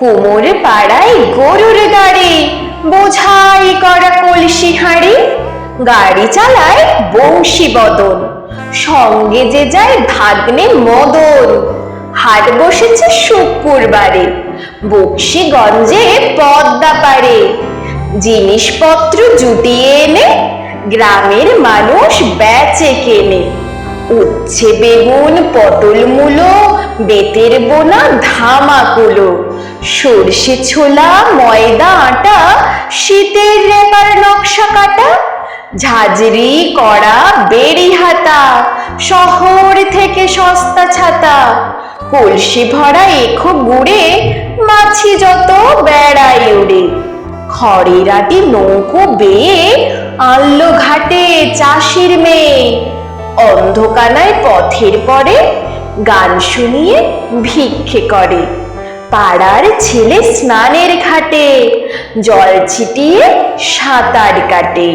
কোমর পাড়ায় গরুর গাড়ি। বোঝাই করা কলসি হাঁড়ি, গাড়ি চালায় বংশী বদন। সঙ্গে যে যায় ভাগ্নে মদন। হাট বসেছে শুক্রবারে বক্সিগঞ্জে পদ্মা পারে জিনিসপত্র জুটিয়ে এনে গ্রামের মানুষ বেচে কেনে। উচ্ছে বেগুন, পটল মূলো, বেতের বোনা, ধামাকুলো। সর্ষে ছোলা, ময়দা, আটা, শীতের রেপার নকশা কাটা, ঝাঁঝরি, কড়া, বেড়ি হাতা, শহর থেকে সস্তা ছাতা, কলসি ভরা এখো গুড়ে মাছি যত বেড়াই উড়ে, খড়ের আটি নৌকো বেয়ে আনলো ঘাটে চাষির মেয়ে, অন্ধকানায় পথের পরে গান শুনিয়ে ভিক্ষে করে। পাড়ার ছেলে স্নানের ঘাটে জল ছিটিয়ে সাঁতার কাটে।